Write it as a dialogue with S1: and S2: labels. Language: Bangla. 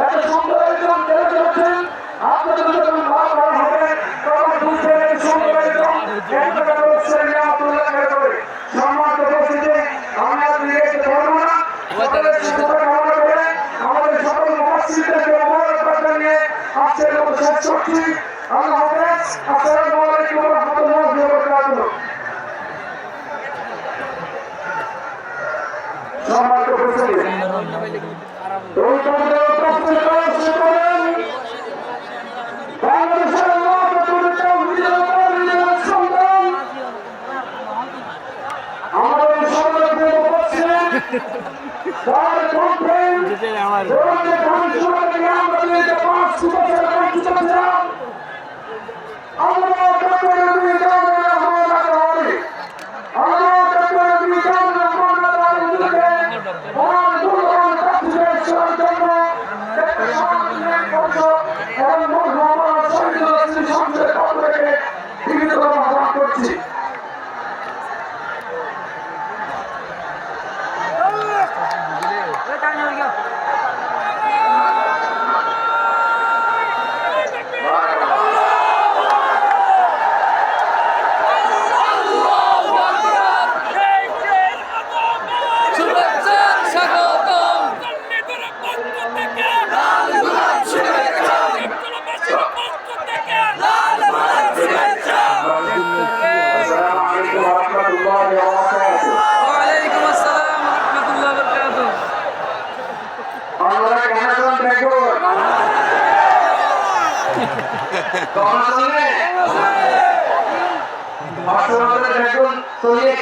S1: এত সুন্দর একজন বেড়ে চলেছেন আপনাদের যখন ভাগ করা হবে, তখন বুঝবেন এই সুন্দর একজন একটা সম্মানিত উপস্থিতি, আমি আর দিয়ে যেতে না। আমাদের সকল মহাশিল্পের নিয়ে আজকের মতো শেষ করছি। আল্লাহ আমরা there we go. কখন চলবে আসলে দেখুন চলে